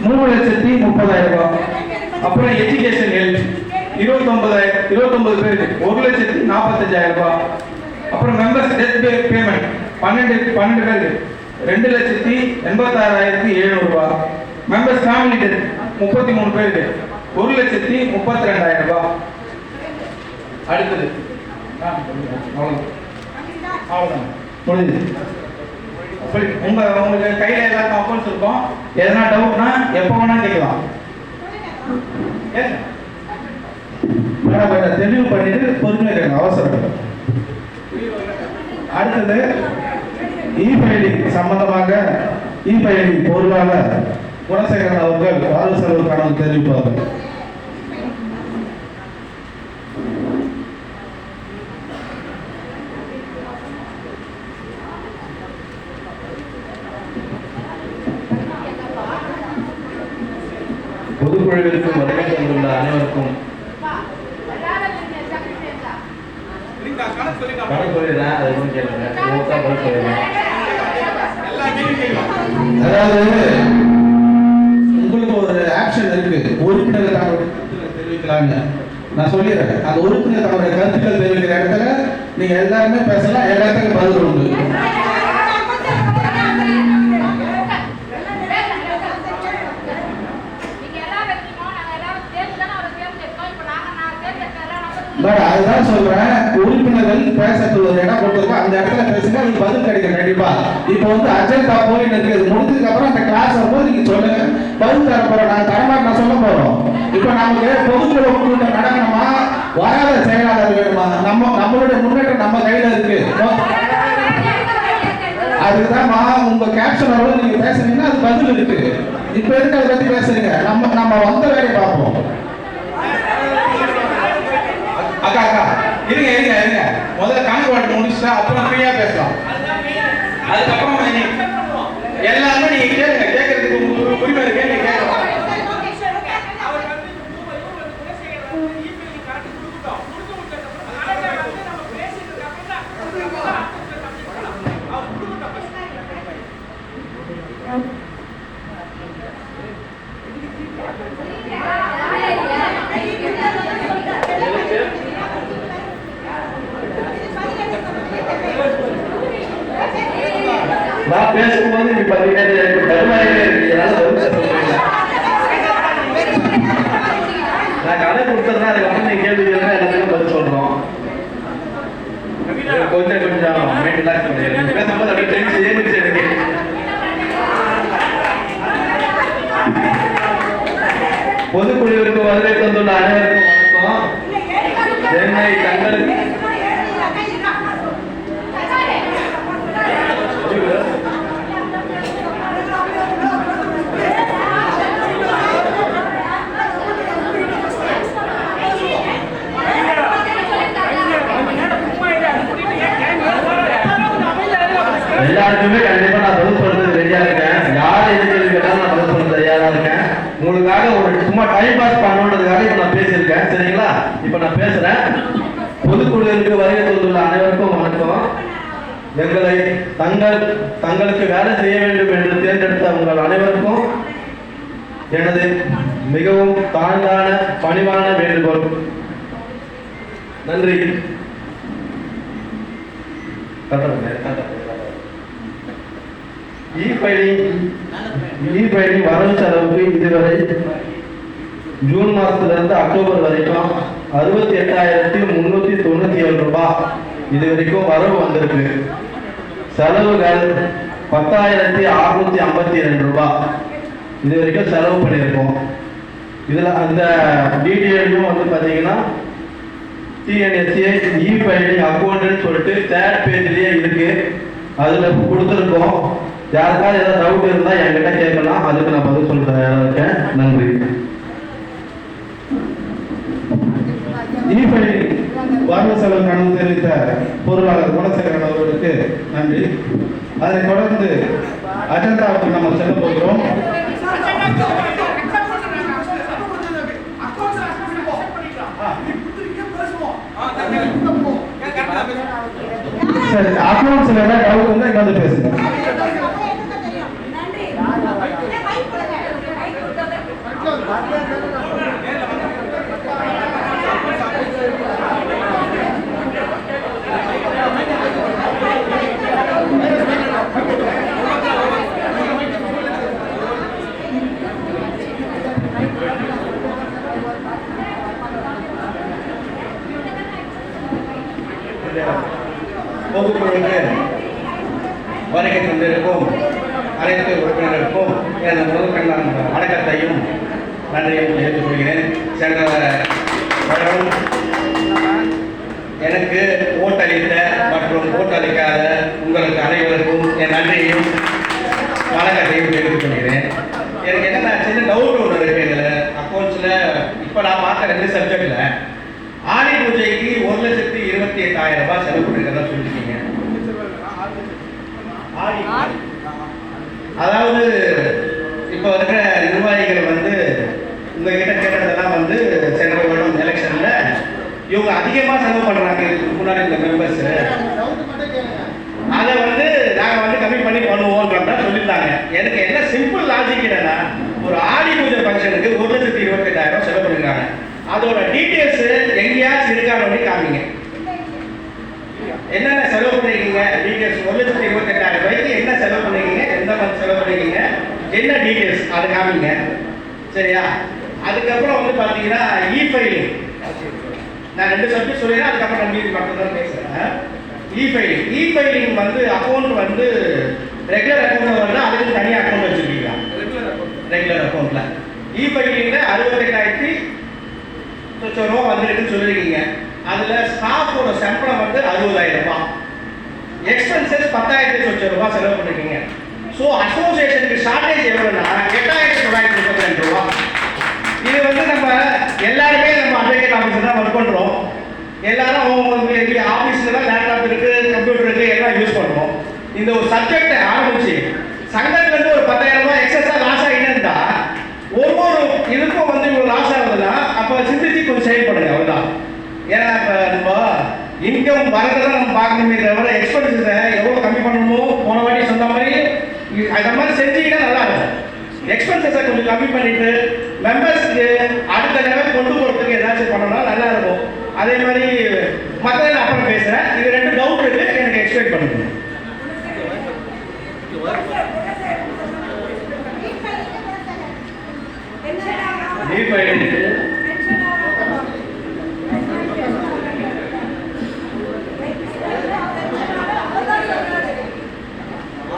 மூணு லட்சத்தி முப்பதாயிரம். ரூபாய் அப்புறம் எஜுகேஷன் ஹெல்ப் இருபத்தொன்பதாயிரம் இருபத்தொன்பது பேருக்கு ஒரு லட்சத்தி நாற்பத்தஞ்சாயிரம் ரூபாய் அப்புறம் மெம்பர்ஸ் டெத் பேமெண்ட் பன்னெண்டு பன்னெண்டு பேருக்கு ரெண்டு லட்சத்தி எண்பத்தாறாயிரத்தி எழுநூறுபா. மெம்பர்ஸ் ஃபேமிலி டெத் முப்பத்தி மூணு பேருக்கு ஒரு லட்சத்தி முப்பத்தி ரெண்டாயிரம் ரூபாய் அடுத்தது. ஆ, அவ்வளவுதான். முடிஞ்சது உங்க உங்களுக்கு கையில எல்லாருக்கும் அக்கௌண்ட்ஸ் இருக்கும் எதனா டவுட்னா எப்போ வேணாலும் கேட்கலாம். தெளிவு பண்ணிட்டு பொறுமையாக கேட்க அவசரம் அடுத்தது இ ஃபைலிங் சம்பந்தமாக இ ஃபைலிங் பொருளாளர் குணசேகரன் அவர்கள் வாழ்வு செலவு கணக்கு தெரிவிப்பார்கள் பொதுக்குழுவிற்கு வருகை தந்துள்ள அனைவருக்கும் கணக்கு சொல்லிடுறேன் அதை கூட கேளுங்க ஒவ்வொருத்தா பதில் சொல்லிடுறேன் அதாவது உங்களுக்கு ஒரு ஆக்ஷன் இருக்கு உறுப்பினர் தங்களுடைய கருத்துக்களை தெரிவிக்கலாங்க நான் சொல்லிடுறேன் அந்த உறுப்பினர் தங்களுடைய கருத்துக்கள் தெரிவிக்கிற இடத்துல நீங்க எல்லாருமே பட் அதுதான் சொல்றேன் உறுப்பினர்கள் பேசக்கூடிய ஒரு இடம் கொடுத்துருக்கோம் அந்த இடத்துல பேசுங்க நீங்க பதில் கிடைக்கும் கண்டிப்பா இப்போ வந்து அஜெண்டா போயிட்டு இருக்கு இது முடிஞ்சதுக்கு அப்புறம் அந்த கிளாஸ் வரும்போது நீங்க சொல்லுங்க பதில் தர போறோம் நான் தரமாட்டு நான் சொல்ல போறோம் இப்போ நமக்கு பொதுக்குழு கூட்டம் நடக்கணுமா வராத செயலாளர் வேணுமா நம்ம நம்மளுடைய முன்னேற்றம் நம்ம கையில இருக்கு அதுக்குதான் உங்க கேப்ஷன் அவ்வளவு நீங்க பேசுனீங்கன்னா அது பதில் இருக்கு. இப்போ இருக்க அதை பத்தி பேசுறீங்க? நம்ம நம்ம வந்த வேலையை பார்ப்போம். அக்கா அக்கா இருங்க இருங்க இருங்க. முதல்ல கணக்கு வழக்கு முடிச்சுட்டா அப்புறம் ஃப்ரீயா பேசலாம். அதுக்கப்புறம் நீங்க எல்லாமே நீங்க கேளுங்க கேட்கறதுக்கு உங்களுக்கு உரிமை இருக்கு நீங்க கேட்கலாம் நான் பேசும்போது நீ பார்த்தீங்கன்னா எனக்கு தருவாயிலே இருக்கு என்னால நான் கணக்கு அதுக்கப்புறம் நீ கேள்வி கேட்கறேன் எல்லாத்துக்கும் பதில் சொல்றோம் கொஞ்சம் கொஞ்சம் மைண்ட் ரிலாக்ஸ் பண்ணி பேசும்போது அப்படியே டென்ஷன் ஏறிடுச்சு எனக்கு பொதுக்குழுவிற்கு வருகை தந்துள்ள அனைவருக்கும் வணக்கம் சென்னை தங்களுக்கு எல்லாருக்குமே கண்டிப்பா நான் பதில் சொல்றது ரெடியா இருக்கேன். யார் எது கேட்டாலும் நான் பதில் சொல்றது ரெடியா தான் இருக்கேன். உங்களுக்காக ஒரு சும்மா டைம் பாஸ் பண்ணணுன்றதுக்காக இப்ப நான் பேசியிருக்கேன். சரிங்களா? இப்ப நான் பேசுறேன். பொதுக்குழுவிற்கு வருகை தந்துள்ள அனைவருக்கும் வணக்கம். எங்களை தங்கள் தங்களுக்கு வேலை செய்ய வேண்டும் என்று தேர்ந்தெடுத்த உங்கள் அனைவருக்கும் எனது மிகவும் தாழ்ந்தான பணிவான வேண்டுகோள். நன்றி. இ ஃபைலிங் இ ஃபைலிங் வரவு செலவுக்கு இதுவரை ஜூன் மாதத்துலேருந்து அக்டோபர் வரைக்கும் அறுபத்தி எட்டாயிரத்தி முந்நூற்றி தொண்ணூற்றி ஏழு ரூபாய் இது வரைக்கும் வரவு வந்திருக்கு செலவுகள் பத்தாயிரத்தி அறுநூத்தி ஐம்பத்தி ரெண்டு ரூபாய் இது வரைக்கும் செலவு பண்ணியிருக்கோம் இதில் அந்த டீட்டெயிலும் வந்து பார்த்தீங்கன்னா டிஎன்எஸ்ஏ இ ஃபைலிங் அக்கௌண்ட்டுன்னு சொல்லிட்டு தேர்ட் பேஜ்லேயே இருக்குது அதில் கொடுத்துருக்கோம் யாருக்காவது ஏதாவது டவுட் இருந்தா என்கிட்ட கேட்கலாம். அதுக்கு நான் பதில் சொல்ல தயாரா இருக்கேன் நன்றி. இனிப்படி ஃபைலிங் வரவு செலவு கணக்கு தெரிவித்த பொருளாளர் குணசேகரன் அவர்களுக்கு நன்றி. அதனைத் தொடர்ந்து அஜெண்டாவுக்கு நம்ம செல்ல போகிறோம். சரி அக்கௌண்ட்ஸ்ல ஏதாவது டவுட் இருந்தா இங்க வந்து பேசுங்க நன்றி பொதுக்குழுவுக்கு வருகை தந்திருக்கும் அனைத்து உறுப்பினர்களுக்கும் எனது முதற்கண்ணான் வணக்கத்தையும் நன்றியையும் தெரிவித்துக் கொள்கிறேன் சென்ற வருடம் எனக்கு ஓட்டளித்த மற்றும் ஓட்டளிக்காத உங்களுக்கு அனைவருக்கும் என் நன்றியையும் வணக்கத்தையும் தெரிவித்துக் கொள்கிறேன் எனக்கு என்ன சின்ன டவுட் ஒன்று இருக்கு இதில். அக்கௌண்ட்ஸில் இப்போ நான் பார்த்த ரெண்டு சப்ஜெக்டில் ஆணி பூஜைக்கு ஒரு லட்சத்தி இருபத்தி எட்டாயிரம் ரூபாய் செலவு பண்ணிருக்கதா சொல்லியிருக்கீங்க. அதாவது இப்போ இருக்கிற நிர்வாகிகள் வந்து உங்ககிட்ட கேட்டதெல்லாம் வந்து சென்ற வருடம் எலெக்ஷனில் இவங்க அதிகமாக செலவு பண்ணுறாங்க இதுக்கு முன்னாடி இந்த மெம்பர்ஸ் அதை கம்மி பண்ணி பண்ணுவோம்ன்ற சொல்லியிருந்தாங்க. எனக்கு என்ன சிம்பிள் லாஜிக் என்னன்னா ஒரு ஆடி பூஜை ஃபங்க்ஷனுக்கு ஒரு லட்சத்தி இருபத்தி எட்டாயிரம் செலவு பண்ணிருக்காங்க. அதோட டீட்டெயில்ஸ் எங்கேயாச்சும் இருக்கான்னு காமிங்க. என்னென்ன செலவு பண்ணிருக்கீங்க? டீட்டெயில்ஸ் ஒரு லட்சத்தி இருபத்தி எட்டாயிரம் ரூபாய்க்கு என்ன செலவு பண்ணிருக்கீங்க? எந்த மந்த் செலவு பண்ணிருக்கீங்க? என்ன டீட்டெயில்ஸ் அது காமிங்க. சரியா? அதுக்கப்புறம் வந்து பார்த்தீங்கன்னா இ ஃபைலிங் நான் ரெண்டு சப்ஜெக்ட் சொல்லிடுறேன் அதுக்கப்புறம் நான் மீதி மட்டும் தான் பேசுகிறேன் இ ஃபைலிங் இ ஃபைலிங் வந்து அக்கௌண்ட் வந்து ரெகுலர் அக்கௌண்ட் வருது அதுக்கு தனியாக அக்கௌண்ட் வச்சுருக்கீங்களா? ரெகுலர் அக்கௌண்ட்டில் இ ஃபைலிங்கில் அறுபத்தெட்டாயிரத்தி சொச்சம் ரூபா வந்திருக்குன்னு சொல்லியிருக்கீங்க அதில் ஸ்டாஃபோட சம்பளம் வந்து அறுபதாயிரம்? ரூபாய் எக்ஸ்பென்சஸ் பத்தாயிரத்தி சொச்சம் ரூபாய் செலவு பண்ணிருக்கீங்க. ஸோ அசோசியேஷனுக்கு ஷார்டேஜ் எவ்வளோன்னா எட்டாயிரத்தி தொள்ளாயிரத்தி முப்பத்தி ரெண்டு ரூபா. இது வந்து நம்ம எல்லாருமே நம்ம அட்வொகேட் ஆஃபீஸில் தான் ஒர்க் பண்ணுறோம் எல்லாரும் அவங்க ஆஃபீஸில் தான் லேப்டாப் இருக்குது கம்ப்யூட்டர் இருக்குது எல்லாம் யூஸ் பண்ணுறோம் இந்த ஒரு சப்ஜெக்டை ஆரம்பிச்சு சங்கத்துலேருந்து ஒரு பத்தாயிரம் ரூபாய் எக்ஸஸா லாஸ் ஆகிட்டு இருந்தா இதுக்கும் வந்து இவ்வளோ லாஸ் ஆகுதுன்னா அப்போ சிந்திச்சு கொஞ்சம் செயல்படுங்க அவ்வளோதான் ஏன்னா இப்போ நம்ம இன்கம் வரதை நம்ம பார்க்கணுமே தவிர எக்ஸ்பென்சஸை எவ்வளோ கம்மி பண்ணணுமோ போன வாட்டி சொன்ன மாதிரி அந்த மாதிரி செஞ்சீங்கன்னா நல்லா இருக்கும். எக்ஸ்பென்சஸை கொஞ்சம் கம்மி பண்ணிட்டு மெம்பர்ஸ்க்கு அடுத்த லெவல் கொண்டு போகிறதுக்கு ஏதாச்சும் பண்ணோம்னா நல்லா இருக்கும். அதே மாதிரி மற்ற நான் அப்புறம் பேசுகிறேன் இது ரெண்டு டவுட் இருக்கு எனக்கு எக்ஸ்பிளைன் பண்ணுங்க.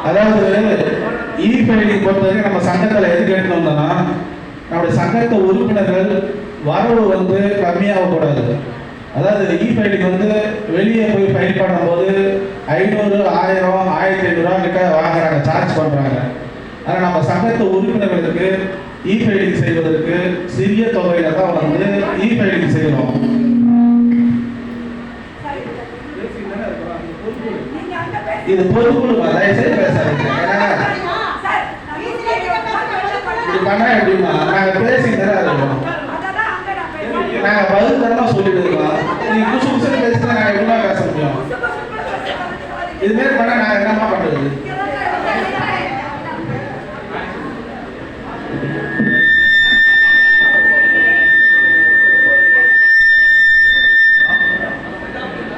அதாவது இ ஃபைலிங் பொறுத்தவரைக்கும் நம்ம சங்கத்தில் எதுக்கு எடுத்து நம்முடைய சங்கத்தை உறுப்பினர்கள் வரவு வந்து கம்மியாகக்கூடாது. அதாவது இ வந்து வெளியே போய் ஃபைல் பண்ணும்போது ஐநூறு ஆயிரம் ஆயிரத்தி ஐநூறுரூவா கிட்ட வாங்குறாங்க சார்ஜ் பண்ணுறாங்க ஆனால் நம்ம சங்கத்து உறுப்பினர்களுக்கு இ ஃபைலிங் செய்வதற்கு சிறிய தொகையில தான் வந்து இ ஃபைலிங் செய்யணும். இது பொதுக்குழு தயவுசெய்து பேசாதீங்க. இது பண்ணா எப்படிமா நாங்க பேசி தர இருக்கோம். நாங்கள் பதில் தரமா சொல்லிட்டு இருக்கோம் நீங்கள் புதுசு குசுன்னு பேசினா நாங்கள் எப்படிமா பேச முடியும். இதுமாரி மாதிரி நாங்கள் என்னமா பண்ணுறது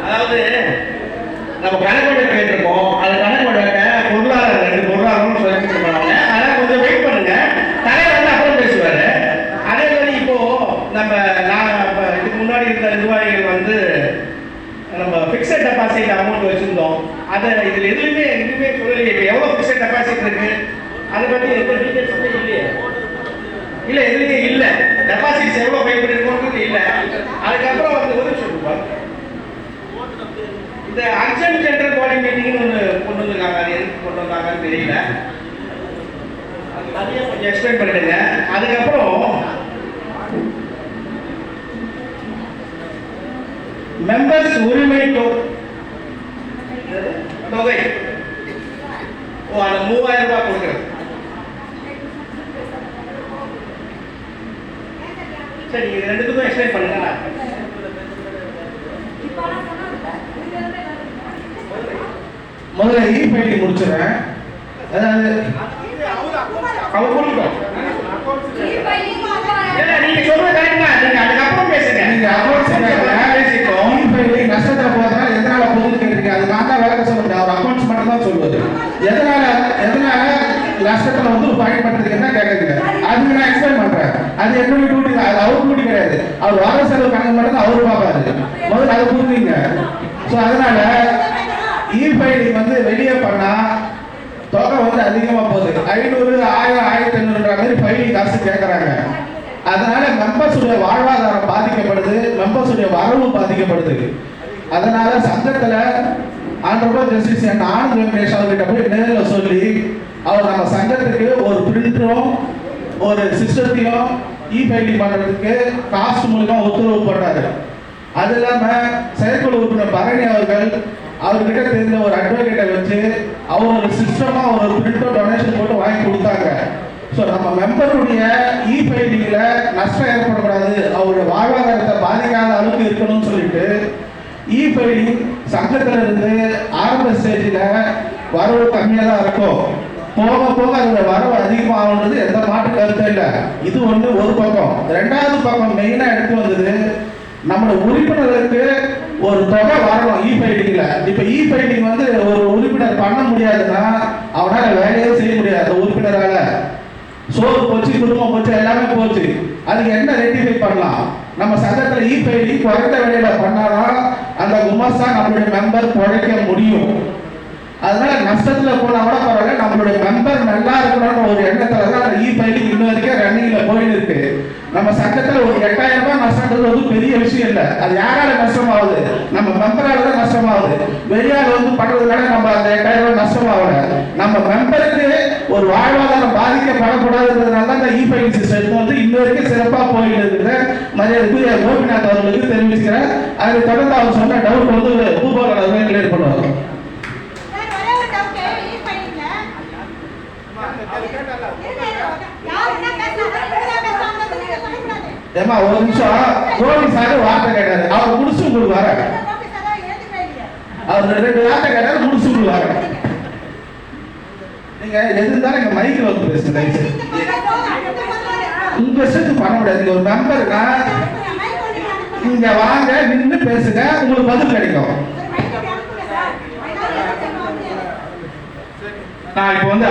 அதாவது நம்ம கணக்கு வழக்கு கேட்டிருக்கோம். அது கணக்கு வழக்க பொருளாதாரம் ரெண்டு பொருளாதாரம்னு சொல்லி சொல்லுவாங்க அதனால் கொஞ்சம் வெயிட் பண்ணுங்க தலைவர் வந்து அப்புறம் பேசுவார் அதே மாதிரி இப்போ நம்ம நான் இப்போ இதுக்கு முன்னாடி இருந்த நிர்வாகிகள் வந்து நம்ம ஃபிக்ஸட் டெபாசிட் அமௌண்ட் வச்சுருந்தோம் அதை இதில் எதுவுமே எதுவுமே சொல்லலையே இப்போ எவ்வளோ ஃபிக்ஸட் டெபாசிட் இருக்கு. அதை பற்றி எந்த டீட்டெயில்ஸுமே இல்லையே. இல்லை எதுவுமே இல்லை. டெபாசிட்ஸ் எவ்வளோ பே பண்ணிருக்கோன்றது இல்லை. அதுக்கப்புறம் வந்து ஒரு சொல்லுவாங்க இந்த அர்ஜென்ட் ஜென்ரல் பாடி மீட்டிங்னு ஒன்று கொண்டு வந்திருக்காங்க. அது எதுக்கு கொண்டு வந்தாங்கன்னு தெரியல. அதையும் கொஞ்சம் எக்ஸ்பிளைன் பண்ணிடுங்க. அதுக்கப்புறம் மெம்பர்ஸ் உரிமை தொகை. ஓ அந்த மூவாயிரம் ரூபாய் கொடுக்குறது சரி இது ரெண்டுத்துக்கும் எக்ஸ்பிளைன் பண்ணுங்க நான் முதல்ல இ ஃபைலிங் முடிச்சிடுறேன் அதாவது அவர் கொடுக்கட்டும் நீங்க சொல்றது correct தான். நீங்க அதுக்கப்புறம் பேசுங்க. நீங்க அக்கௌண்ட்ஸ் பேசிட்டோம் நஷ்டத்துல போதா எதனால போகுதுன்னு கேட்டீங்க அது நான் தான் விளக்க சொல்ல முடியாது அவர் அக்கௌண்ட்ஸ் மட்டும் தான் சொல்லுவது எதனால எதனால நஷ்டத்துல வந்து பயன்படுத்துறதுக்கு என்ன கேட்குறீங்க அதுக்கு நான் எக்ஸ்பிளைன் பண்றேன். அது என்னுடைய டியூட்டி அது அவர் டியூட்டி கிடையாது. அவர் வர செலவு கணக்கு மட்டும் தான் அவர் பார்ப்பாரு முதல்ல அதை புரிஞ்சுங்க. ஸோ அதனால இ ஃபைலிங் வந்து வெளியே பண்ணா தொகை வந்து அதிகமா போகுது. ஐநூறு ஆயிரம் ஆயிரத்தி ஐநூறுன்ற மாதிரி ஃபைலிங் காசு கேட்கறாங்க அதனால மெம்பர்ஸுடைய வாழ்வாதாரம் பாதிக்கப்படுது. மெம்பர்ஸுடைய வரவு பாதிக்கப்படுது. அதனால சங்கத்துல ஆண்டவர் ஜஸ்டிஸ் என் ஆனந்த் வெங்கடேஷ் அவர்கிட்ட போய் நேரில் சொல்லி அவர் நம்ம சங்கத்துக்கு ஒரு பிரிண்டரும் ஒரு சிஸ்டத்தையும் இ ஃபைலிங் பண்ணுறதுக்கு காஸ்ட் மூலியமா உத்தரவு போட்டார் அது இல்லாமல் செயற்குழு உறுப்பினர் பரணி அவர்கள் அவர்கிட்ட தெரிந்த ஒரு அட்வொகேட்டை வச்சு அவர் ஒரு சிஸ்டமாக ஒரு பிரிண்டர் டொனேஷன் போட்டு வாங்கி கொடுத்தாங்க. ஸோ நம்ம மெம்பருடைய இ ஃபைலிங்ல நஷ்டம் ஏற்படக்கூடாது. அவருடைய வாழ்வாதாரத்தை பாதிக்காத அளவுக்கு இருக்கணும்னு சொல்லிட்டு E இ ஃபைலிங் சங்கத்துல இருந்து ஆரம்ப ஸ்டேஜில் வரவு கம்மியாக தான் இருக்கும். போக போக அதோட வரவு அதிகமாகுன்றது எந்த மாட்டு கருத்தும் இல்லை. இது ஒண்ணு ஒரு பக்கம். ரெண்டாவது பக்கம் மெயினா எடுத்து வந்தது நம்மளோட உறுப்பினருக்கு ஒரு தொகை வரணும் e இ ஃபைலிங்ல இப்ப e இ ஃபைலிங் வந்து ஒரு உறுப்பினர் பண்ண முடியாதுன்னா அவனால வேலையே செய்ய முடியாது அந்த உறுப்பினரால. சோறு போச்சு குடும்பம் போச்சு எல்லாமே போச்சு. அதுக்கு என்ன ரெட்டிஃபை பண்ணலாம்? நம்ம சங்கத்துல இ ஃபைலிங் குறைந்த விலையில பண்ணாதான் அந்த குமாசா நம்மளுடைய மெம்பர் குறைக்க முடியும். அதனால நஷ்டத்துல போனா கூட பரவாயில்ல நம்மளுடைய மெம்பர் நல்லா இருக்கணும்னு ஒரு எண்ணத்துல தான் அந்த இ ஃபைலிங் இன்ன வரைக்கும் ரன்னிங்ல போயிட்டு இருக்கு. நம்ம சட்டத்துல ஒரு எட்டாயிரம் ரூபாய் நஷ்டம்ன்றது வந்து பெரிய விஷயம் இல்லை. அது யாரால நஷ்டமாகுது? நம்ம மெம்பரால தான் நஷ்டமாகுது. வெளியால வந்து பண்றதுனால நம்ம அந்த எட்டாயிரம் ரூபாய் நஷ்டமாகல. நம்ம மெம்பருக்கு ஒரு வாழ்வாதாரம் பாதிக்கப்படக்கூடாதுன்றதுனால தான் இந்த இ ஃபைலிங் சிஸ்டம் வந்து இன்ன வரைக்கும் சிறப்பா போயிட்டு இருக்கிற மரியாதைக்குரிய கோபிநாத் அவர்களுக்கு தெரிவிச்சுக்கிறேன். அதை தொடர்ந்து அவர் சொன்ன டவுட் வந்து பூபாலன் அவர்கள் கிளியர் பண்ணுவாங்க சார், ஒரே ஒரு doubt. இ ஃபைலிங்ல யார் என்ன பேசுறாங்க இப்படிதான் பேசுறாங்கன்னு நீங்க சொல்லக்கூடாது. ஏமா ஒரு நிமிஷம். கோபி சார் வார்த்தை கேட்டாரு. அவர் முடிச்சு உங்களுக்கு அவர் ரெண்டு வார்த்தை கேட்டாரு முடிச்சு உங்களுக்கு நீங்க எது எங்க மைக்கு வந்து பேசுங்க உங்க இஷ்டத்துக்கு பண்ண முடியாது. ஒரு மெம்பர்னா அனுப்புங்க, இங்க வாங்க நின்று பேசுங்க. உங்களுக்கு பதில் கிடைக்கும். நான் இப்போ வந்து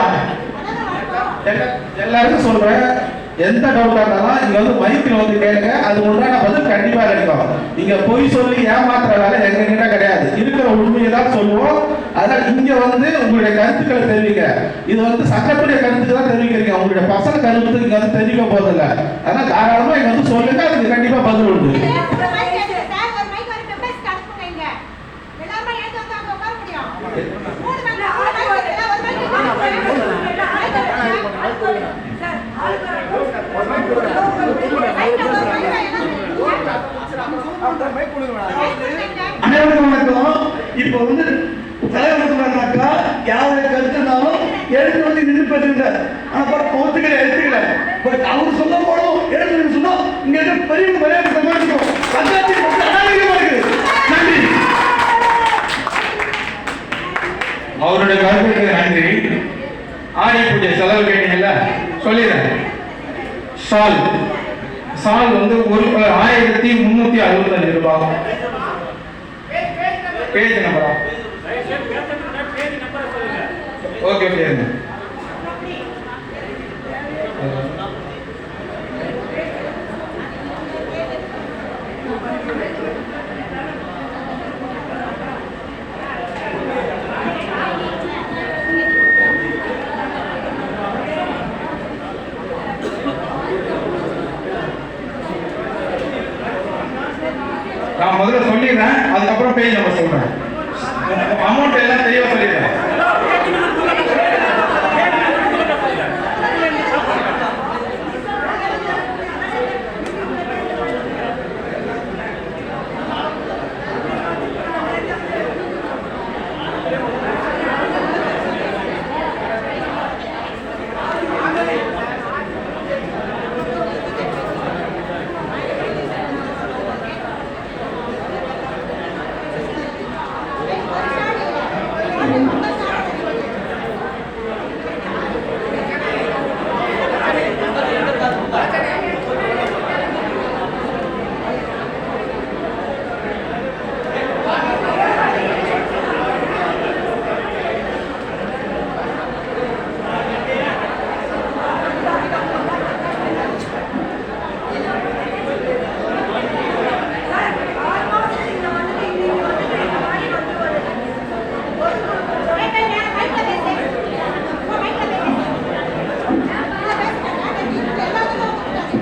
எல்லாருக்கும் சொல்றேன். எந்த டவுட்டா இருந்தாலும் இங்க வந்து மைக்கில் வந்து கேளுங்க அது உண்டான பதில் கண்டிப்பா கிடைக்கும் நீங்க பொய் சொல்லி ஏமாத்துற வேலை எங்க கிட்ட கிடையாது இருக்கிற உண்மையை தான் சொல்லுவோம் அதனால இங்க வந்து உங்களுடைய கருத்துக்களை தெரிவிங்க இது வந்து சட்டத்துடைய கருத்துக்கு தான் தெரிவிக்கிறீங்க உங்களுடைய பசங்க கருத்து இங்க வந்து தெரிவிக்க போதில்ல அதனால தாராளமா இங்க வந்து சொல்லுங்க அதுக்கு கண்டிப்பா பதில் உண்டு வந்து. மூணு அனைவருக்கும் வணக்கம். இப்போ வந்து தலைவர் சொன்னாக்கா யாருடைய கருத்துனாலும் எடுத்து வந்து நின்று பேசுங்க. ஆனா பட் ஒத்துக்கிற எடுத்துக்கல பட் அவர் சொல்ல போனோம் எடுத்து சொன்னா இங்க பெரிய சால் சால் வந்து ஒரு ஆயிரத்தி முன்னூத்தி அறுபத்தஞ்சு ரூபாய் பேஜ் நம்பரா ஓகே ஓகே நான் முதல்ல சொல்லிடுறேன் அதுக்கப்புறம் பேஜ் நம்ம சொல்றேன். அமௌண்ட் எல்லாம் தெளிவா சொல்லிடுறேன்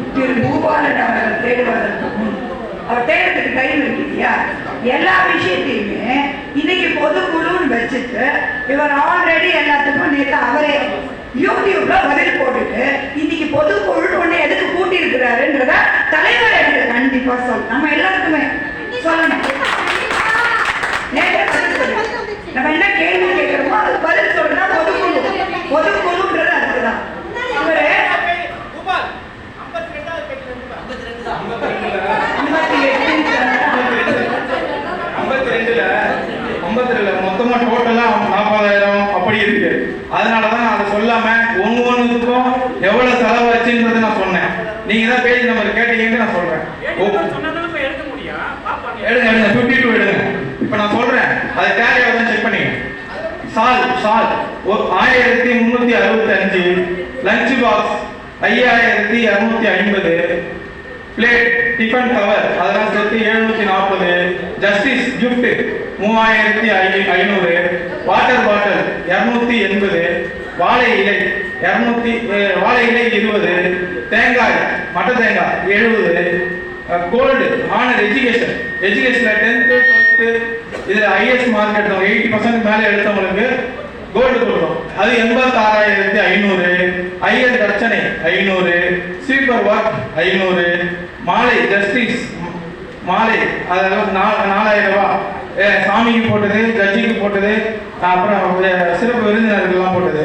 காப்பாளர் அவர்கள் தேடுவதற்கு முன் அவர் தேடுறதுக்கு டைம் இருக்கு இல்லையா எல்லா விஷயத்தையுமே இன்னைக்கு பொதுக்குழுன்னு வச்சுட்டு இவர் ஆல்ரெடி எல்லாத்துக்கும் நேற்று அவரே யூடியூப்ல பதில் போட்டுட்டு இன்னைக்கு பொதுக்குழு ஒண்ணு எதுக்கு கூட்டி இருக்கிறாருன்றத தலைவர் எனக்கு கண்டிப்பா சொல் நம்ம எல்லாருக்குமே சொல்லணும். நம்ம என்ன கேள்வி கேட்கிறோமோ அதுக்கு பதில் சொல்றா பொதுக்குழு பொதுக்குழுன்றது அதுக்குதான். இவரு ஐம்பத்தி ரெண்டுல ஐம்பத்தி ரெண்டுல மொத்தமா டோட்டலா நாற்பதாயிரம். அப்படி இருக்கு. அதனாலதான் நான் அதை சொல்லாம ஒண்ணு ஒண்ணுக்கும் எவ்வளவு செலவாச்சுன்றதை நான் சொன்னேன். நீங்க தான் பேஜ் நம்பர் கேட்டீங்கன்னு நான் சொல்றேன். ஓ, எடுங்க எடுங்க. ஃபிஃப்டி டூ எடுங்க. இப்போ நான் சொல்றேன். அதை டேலி ஆகுதுன்னு செக் பண்ணிங்க சால் சால். ஆயிரத்தி முந்நூற்றி அறுபத்தி அஞ்சு லஞ்ச் பாக்ஸ் ஐயாயிரத்தி இரநூத்தி ஐம்பது. பிளேட் டிஃபன் கவர் அதெல்லாம் சேர்த்து எழுநூத்தி நாற்பது. ஜஸ்டிஸ் கிஃப்ட் மூவாயிரத்தி ஐ ஐநூறு. வாட்டர் பாட்டில் இரநூத்தி எண்பது. வாழை இலை இரநூத்தி வாழை இலை இருபது. தேங்காய் மட்ட தேங்காய் எழுபது. கோல்டு ஆனர் எஜுகேஷன் எஜுகேஷனில் டென்த்து டுவெல்த்து இதில் ஐஎஸ் மார்க் எடுத்தவங்க எயிட்டி பர்சன்ட் மேலே எடுத்தவங்களுக்கு கோல்டு கொடுக்கும் அது எண்பத்தாறாயிரத்தி ஐநூறு. ஐயர் தர்ச்சனை ஐநூறு. ஸ்வீப்பர் ஒர்க் ஐநூறு. மாலை ஜஸ்டிஸ் மாலை. அதெல்லாம் நாலு நாலாயிரம் ரூபாய் ஏ, சாமிக்கு போட்டது ஜட்ஜிக்கு போட்டது அப்புறம் சிறப்பு விருந்தினர்கள்லாம் போட்டது.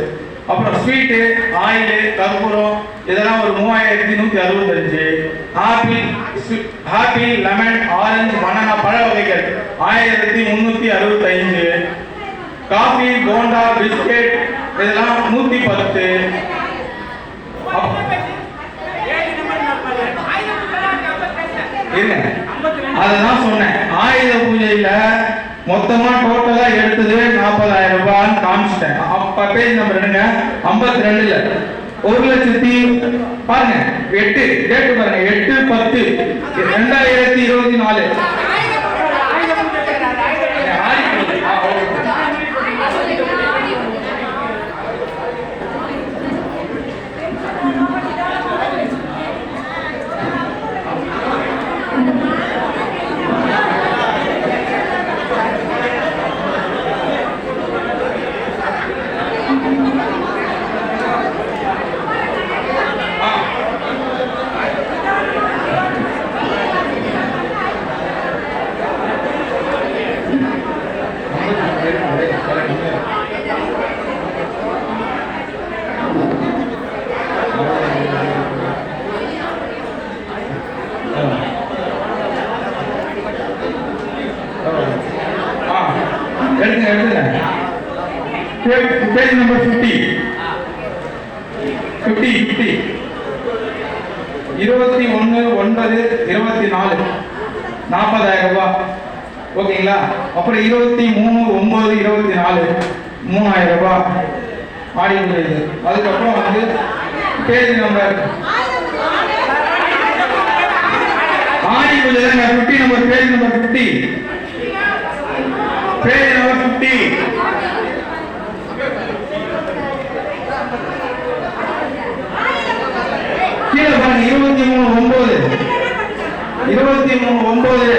அப்புறம் ஸ்வீட்டு ஆயில் கற்பூரம் இதெல்லாம் ஒரு மூவாயிரத்தி நூற்றி அறுபத்தஞ்சு. Apple apple lemon orange banana பழ வகைகள் ஆயிரத்தி முந்நூற்றி அறுபத்தஞ்சு. காஃபி போண்டா பிஸ்கெட் இதெல்லாம் நூற்றி பத்து. இருங்க அதுதான் சொன்னேன். ஆயுத பூஜையில மொத்தமா டோட்டலா எடுத்தது நாற்பதாயிரம் ரூபான்னு காமிச்சிட்டேன். அப்ப பேஜ் நம்பர் ஐம்பத்தி ரெண்டுல. ஒரு லட்சத்தி பாருங்க எட்டு டேட்டு பாருங்க எட்டு பத்து ரெண்டாயிரத்தி இருபத்தி நாலு ஆடி பூஜை. ஆ, ஓகே. ஆ, எடுங்க எடுங்க page number fifty fifty fifty இருபத்தி ஒன்று ஒன்பது இருபத்தி நாலு. நாற்பதாயிரம் ரூபாய். ஓகேங்களா? அப்புறம் இருபத்தி மூணு ஒம்பது இருபத்தி நாலு. மூணாயிரம் ரூபாய். ஆடி முடியுது. அதுக்கப்புறம் வந்து பேஜ் நம்பர் ஆடி முடியுதுங்க. Fifty number page number fifty page number fifty கீழே பாருங்க இருபத்தி மூணு ஒன்பது இருபத்தி மூணு ஒன்பது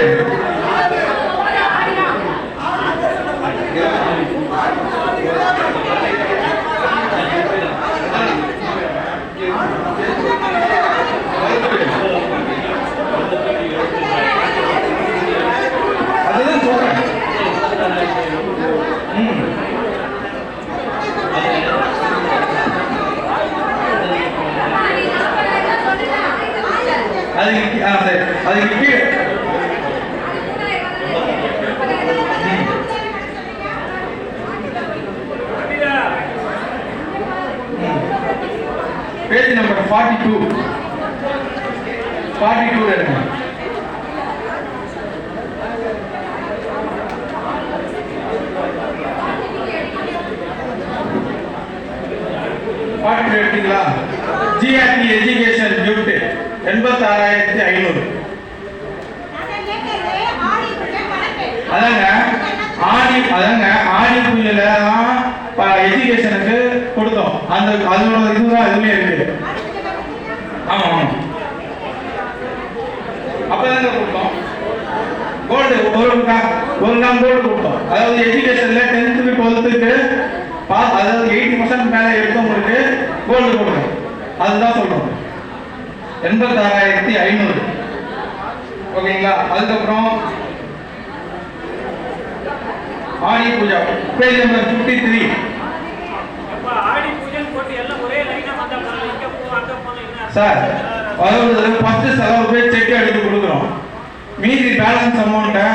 அதுதான் சொல்றேன் ம். அதுக்கு கீ- ஆ, சரி. அதுக்கு கீழே page number forty two forty two எடுங்க ஃபார்ட்டி டூ எடுத்தீங்களா ஜிஆர்டி எஜுகேஷன் கிஃப்ட் எண்பத்தாறாயிரத்தி ஐநூறு. அதாங்க ஆடி அதாங்க ஆடி புயல தான் எஜுகேஷனுக்கு அந்த அதோட இதுதான் இதுலயே இருக்கு. ஆமா ஆமா. அப்பதான் கொடுத்தோம்? கோல்டு ஒரு ஒரு கிராம் கோல்டு கொடுத்தோம். அதாவது எஜுகேஷன்ல டென்த்து டுவெல்த்துக்கு அதாவது எயிட்டி பர்சன்ட் மேலே இருக்கவங்களுக்கு கோல்டு கொடுக்கணும். அதுதான் சொல்றோம். எண்பத்தாறாயிரத்தி ஐநூறு. ஓகேங்களா? அதுக்கப்புறம் Aadi Pooja page number fifty three sir அதாவது ஃபர்ஸ்ட் செலவு போய் செக் எடுத்து கொடுக்குறோம். மீதி பேலன்ஸ் அமௌண்ட்டை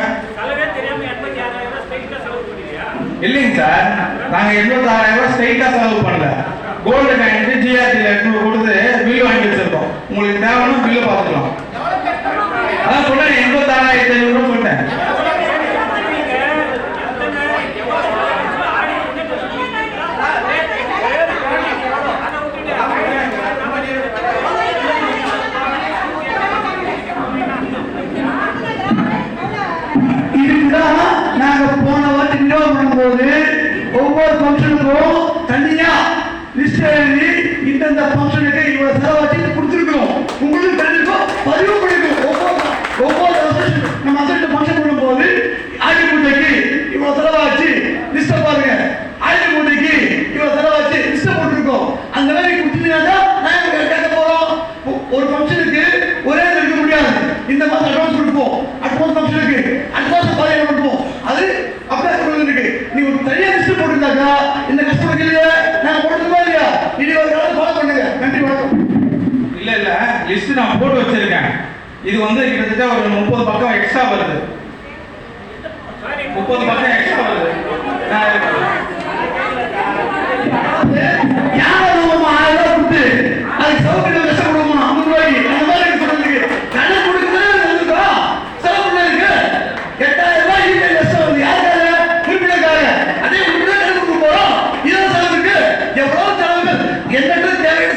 இல்லைங்க சார் நாங்க எண்பத்தாறாயிரம் ரூபாய் ஸ்ட்ரைட்டா செலவு பண்ணல. கோல்டு காயினுக்கு ஜிஆர்டி எட்நூறு கொடுத்து பில் வாங்கி வச்சிருக்கோம். உங்களுக்கு தேவைன்னா பில்லு பார்த்துக்கலாம். அதான் சொன்னேன் எண்பத்தாறாயிரத்தி ஐநூறு சொன்னேன். கொடுத்துருக்கோம் தனியா லிஸ்ட் எழுதி இந்தந்த ஃபங்க்ஷனுக்கு இவ்வளவு செலவாச்சு கொடுத்துருக்கோம் உங்களுக்கு தெரிஞ்சிருக்கோம் பதிவு பண்ணிருக்கோம். ஒவ்வொரு ஒவ்வொரு association- நம்ம அசட்டு ஃபங்க்ஷன் பண்ணும்போது ஆயுத பூஜைக்கு இவ்வளவு செலவாச்சு லிஸ்ட்டை பாருங்க ஆயுத பூஜைக்கு இவ்வளவு செலவாச்சு லிஸ்ட்டை போட்டிருக்கோம் அந்த மாதிரி கொடுத்தீங்கன்னா நாங்க கேட்க போறோம் ஒ- ஒரு ஃபங்க்ஷனுக்கு ஒரே நாள் இருக்க முடியாது இந்த மாசம் அட்வான்ஸ் கொடுப்போம் அட்வான்ஸ் ஃபங்க்ஷனுக்கு அட்வான்ஸ் பாதையில கொடுப்போம் அது அப்படியே சொல்றது இருக்கு நீ ஒரு தனியா லிஸ்ட் போட்டிருந்தாக்கா இந்த கஸ்டமருக்கு இல்லையா நாங்க போட்டுருமா இல்லையா இனி ஒரு காலம் ஃபாலோ பண்ணுங்க நன்றி வணக்கம் இல்ல இல்ல லிஸ்ட் நான் போட்டு வச்சிருக்கேன் இது வந்து கிட்டத்தட்ட ஒரு முப்பது பக்கம் எக்ஸ்ட்ரா வருது. முப்பது பக்கம் எக்ஸ்ட்ரா வருது.